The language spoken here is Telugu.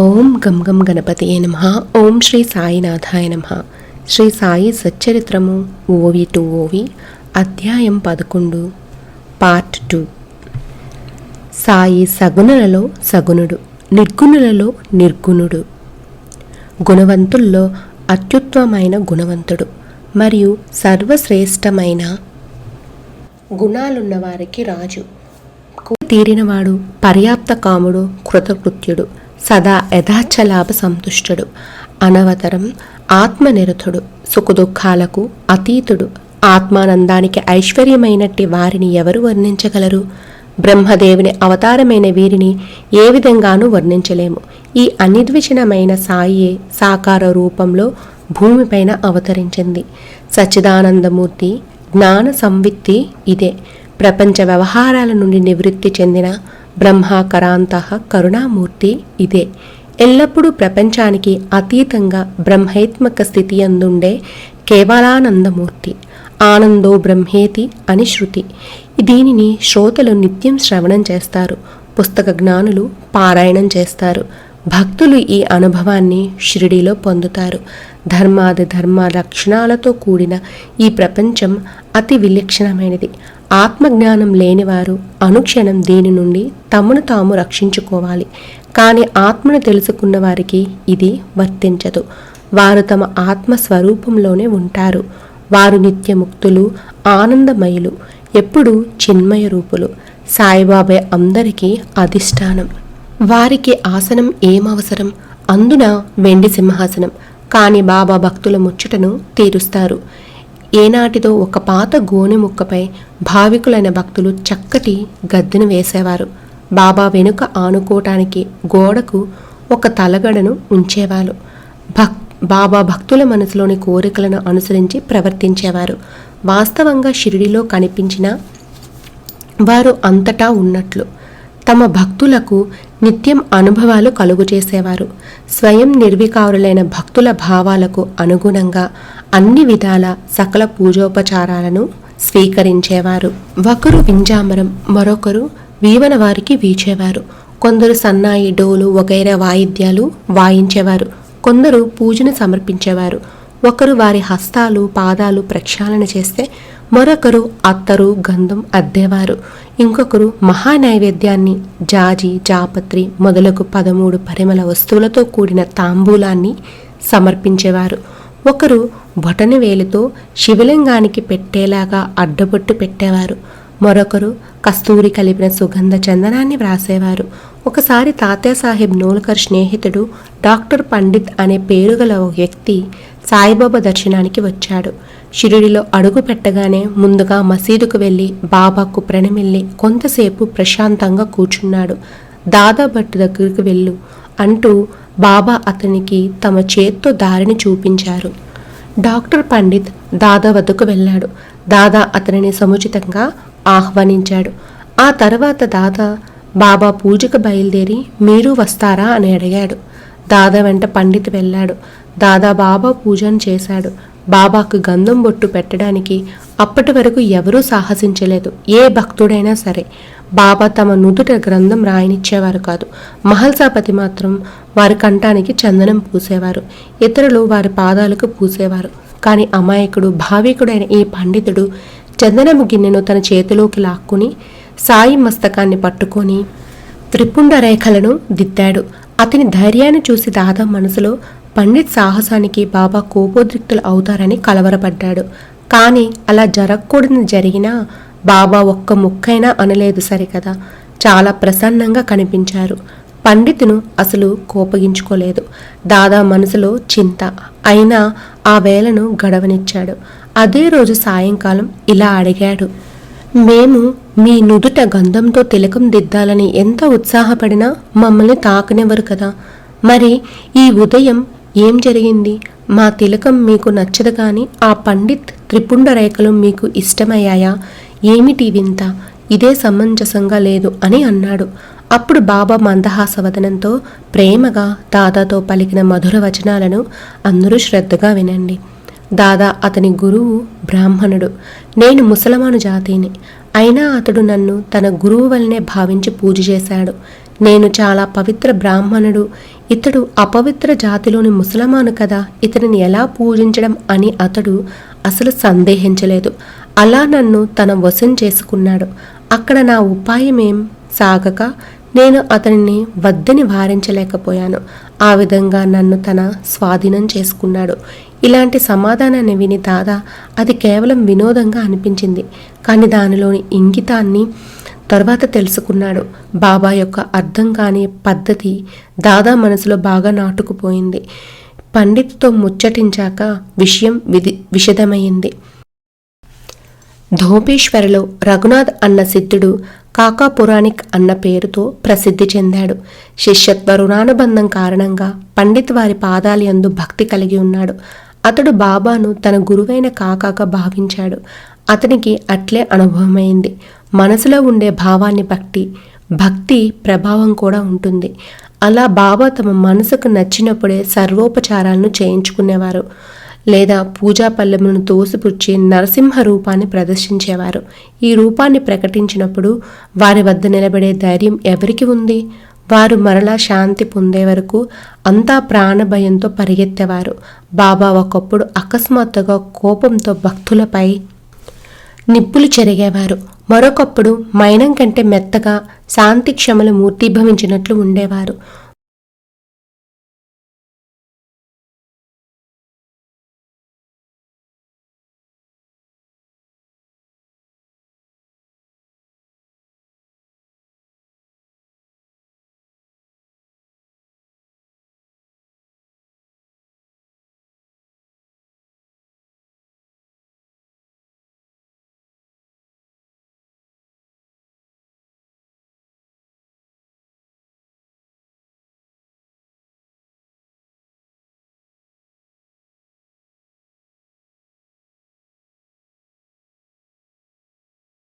ఓం గం గం గణపతియే నమ. ఓం శ్రీ సాయినాథాయ నమ. శ్రీ సాయి సచ్చరిత్రము ఓవి టు ఓవి అధ్యాయం పదకొండు పార్ట్ టూ. సాయి సగుణులలో సగుణుడు నిర్గుణులలో నిర్గుణుడు. గుణవంతుల్లో అత్యుత్తమైన గుణవంతుడు మరియు సర్వశ్రేష్టమైన గుణాలున్న వారికి రాజు. తీరినవాడు పర్యాప్త కాముడు కృతకృత్యుడు. సదా యథాచలాభ సంతుష్టుడు అనవతరం ఆత్మనిరతుడు సుఖదుఖాలకు అతీతుడు. ఆత్మానందానికి ఐశ్వర్యమైనట్టి వారిని ఎవరు వర్ణించగలరు? బ్రహ్మదేవుని అవతారమైన వీరిని ఏ విధంగానూ వర్ణించలేము. ఈ అనిర్వచనమైన సాయే సాకార రూపంలో భూమిపైన అవతరించింది. సచ్చిదానందమూర్తి జ్ఞాన సంవిత్తి ఇదే. ప్రపంచ వ్యవహారాల నుండి నివృత్తి చెందిన బ్రహ్మాకరాంత కరుణామూర్తి ఇదే. ఎల్లప్పుడూ ప్రపంచానికి అతీతంగా బ్రహ్మేత్మక స్థితి అందుండే కేవలానందమూర్తి ఆనందో బ్రహ్మేతి అని శృతి. దీనిని శ్రోతలు నిత్యం శ్రవణం చేస్తారు పుస్తక జ్ఞానులు పారాయణం చేస్తారు భక్తులు ఈ అనుభవాన్ని షిరిడిలో పొందుతారు. ధర్మాది ధర్మ లక్షణాలతో కూడిన ఈ ప్రపంచం అతి విలక్షణమైనది. ఆత్మజ్ఞానం లేనివారు అనుక్షణం దీని నుండి తమను తాము రక్షించుకోవాలి. కానీ ఆత్మను తెలుసుకున్న వారికి ఇది వర్తించదు. వారు తమ ఆత్మ స్వరూపంలోనే ఉంటారు. వారు నిత్యముక్తులు ఆనందమయులు ఎప్పుడూ చిన్మయ రూపులు. సాయిబాబా అందరికీ అధిష్టానం. వారికి ఆసనం ఏమవసరం? అందున వెండి సింహాసనం. కాని బాబా భక్తుల ముచ్చటను తీరుస్తారు. ఏనాటిదో ఒక పాత గోనె ముక్కపై భావికులైన భక్తులు చక్కటి గద్దెను వేసేవారు. బాబా వెనుక ఆనుకోవటానికి గోడకు ఒక తలగడను ఉంచేవారు. భక్ బాబా భక్తుల మనసులోని కోరికలను అనుసరించి ప్రవర్తించేవారు. వాస్తవంగా షిరిడిలో కనిపించిన వారు అంతటా ఉన్నట్లు. తమ భక్తులకు నిత్యం అనుభవాలు కలుగుచేసేవారు. స్వయం నిర్వికారులైన భక్తుల భావాలకు అనుగుణంగా అన్ని విధాల సకల పూజోపచారాలను స్వీకరించేవారు. ఒకరు వింజామరం మరొకరు వీవన వారికి వీచేవారు. కొందరు సన్నాయి డోలు వగైరా వాయిద్యాలు వాయించేవారు. కొందరు పూజను సమర్పించేవారు. ఒకరు వారి హస్తాలు పాదాలు ప్రక్షాళన చేస్తే మరొకరు అత్తరు గంధం అద్దేవారు. ఇంకొకరు మహానైవేద్యాన్ని జాజి జాపత్రి మొదలగు పదమూడు పరిమళ వస్తువులతో కూడిన తాంబూలాన్ని సమర్పించేవారు. ఒకరు బొటన వేలితో శివలింగానికి పెట్టేలాగా అడ్డబొట్టు పెట్టేవారు. మరొకరు కస్తూరి కలిపిన సుగంధ చందనాన్ని వ్రాసేవారు. ఒకసారి తాత్యా సాహెబ్ నోల్కర్ స్నేహితుడు డాక్టర్ పండిత్ అనే పేరు గల ఒక వ్యక్తి సాయిబాబా దర్శనానికి వచ్చాడు. షిరిడిలో అడుగు పెట్టగానే ముందుగా మసీదుకు వెళ్ళి బాబాకు ప్రణమిల్లి కొంతసేపు ప్రశాంతంగా కూర్చున్నాడు. దాదా భట్ దగ్గరికి వెళ్ళు అంటూ బాబా అతనికి తమ చేత్తో దారిని చూపించారు. డాక్టర్ పండిత్ దాదా వద్దకు వెళ్ళాడు. దాదా అతనిని సముచితంగా ఆహ్వానించాడు. ఆ తర్వాత దాదా బాబా పూజకు బయలుదేరి మీరు వస్తారా? అని అడిగాడు. దాదా వెంట పండిత్ వెళ్ళాడు. దాదా బాబా పూజను చేశాడు. బాబాకు గంధం బొట్టు పెట్టడానికి అప్పటి వరకు ఎవరూ సాహసించలేదు. ఏ భక్తుడైనా సరే. బాబా తమ నుదుట గ్రంథం రాయనిచ్చేవారు కాదు. మహల్సాపతి మాత్రం వారి కంఠానికి చందనం పూసేవారు. ఇతరులు వారి పాదాలకు పూసేవారు. కానీ అమాయకుడు భావికుడైన ఈ పండితుడు చందనము గిన్నెను తన చేతిలోకి లాక్కుని సాయి మస్తకాన్ని పట్టుకొని త్రిపుండ రేఖలను దిద్దాడు. అతని ధైర్యాన్ని చూసి దాదా మనసులో పండిత్ సాహసానికి బాబా కోపోద్రిక్తులు అవుతారని కలవరపడ్డాడు. కానీ అలా జరగకూడని జరిగినా బాబా ఒక్క ముక్కైనా అనలేదు సరికదా. చాలా ప్రసన్నంగా కనిపించారు. పండితును అసలు కోపగించుకోలేదు. దాదా మనసులో చింత. అయినా ఆ వేళను గడవనిచ్చాడు. అదే రోజు సాయంకాలం ఇలా అడిగాడు. మేము మీ నుదుట గంధంతో తిలకం దిద్దాలని ఎంత ఉత్సాహపడినా మమ్మల్ని తాకనివ్వరు కదా. మరి ఈ ఉదయం ఏం జరిగింది? మా తిలకం మీకు నచ్చదు కానీ ఆ పండిత్ త్రిపుండ రేఖలు మీకు ఇష్టమయ్యాయా? ఏమిటి వింత? ఇదే సమంజసంగా లేదు అని అన్నాడు. అప్పుడు బాబా మందహాసవదనంతో ప్రేమగా దాదాతో పలికిన మధుర వచనాలను అందరూ శ్రద్ధగా వినండి. దాదా అతని గురువు బ్రాహ్మణుడు. నేను ముసలమాను జాతిని. అయినా అతడు నన్ను తన గురువు వలనే భావించి పూజ చేశాడు. నేను చాలా పవిత్ర బ్రాహ్మణుడు. ఇతడు అపవిత్ర జాతిలోని ముసలమాను కదా. ఇతడిని ఎలా పూజించడం అని అతడు అసలు సందేహించలేదు. అలా నన్ను తన వశం చేసుకున్నాడు. అక్కడ నా ఉపాయమేం? సాగక నేను అతనిని వద్దని వారించలేకపోయాను. ఆ విధంగా నన్ను తన స్వాధీనం చేసుకున్నాడు. ఇలాంటి సమాధానాన్ని విని దాదా అది కేవలం వినోదంగా అనిపించింది. కానీ దానిలోని ఇంగితాన్ని తర్వాత తెలుసుకున్నాడు. బాబా యొక్క అర్థం కాని పద్ధతి దాదా మనసులో బాగా నాటుకుపోయింది. పండిత్తో ముచ్చటించాక విషయం విధి విషదమైంది. ధోపేశ్వరలో రఘునాథ్ అన్న సిద్ధుడు కాకా పురాణిక్ అన్న పేరుతో ప్రసిద్ధి చెందాడు. శిష్యత్వ రుణానుబంధం కారణంగా పండిత్ వారి పాదాలయందు భక్తి కలిగి ఉన్నాడు. అతడు బాబాను తన గురువైన కాకాగా భావించాడు. అతనికి అట్లే అనుభవమైంది. మనసులో ఉండే భావాన్ని బట్టి భక్తి ప్రభావం కూడా ఉంటుంది. అలా బాబా తమ మనసుకు నచ్చినప్పుడే సర్వోపచారాలను చేయించుకునేవారు. లేదా పూజా పల్లెములను తోసిపుచ్చి నరసింహ రూపాన్ని ప్రదర్శించేవారు. ఈ రూపాన్ని ప్రకటించినప్పుడు వారి వద్ద నిలబడే ధైర్యం ఎవరికి ఉంది? వారు మరలా శాంతి పొందే వరకు అంతా ప్రాణభయంతో పరిగెత్తేవారు. బాబా ఒకప్పుడు అకస్మాత్తుగా కోపంతో భక్తులపై నిప్పులు చెరిగేవారు. మరొకప్పుడు మైనం కంటే మెత్తగా శాంతి క్షమలు మూర్తిభవించినట్లు ఉండేవారు.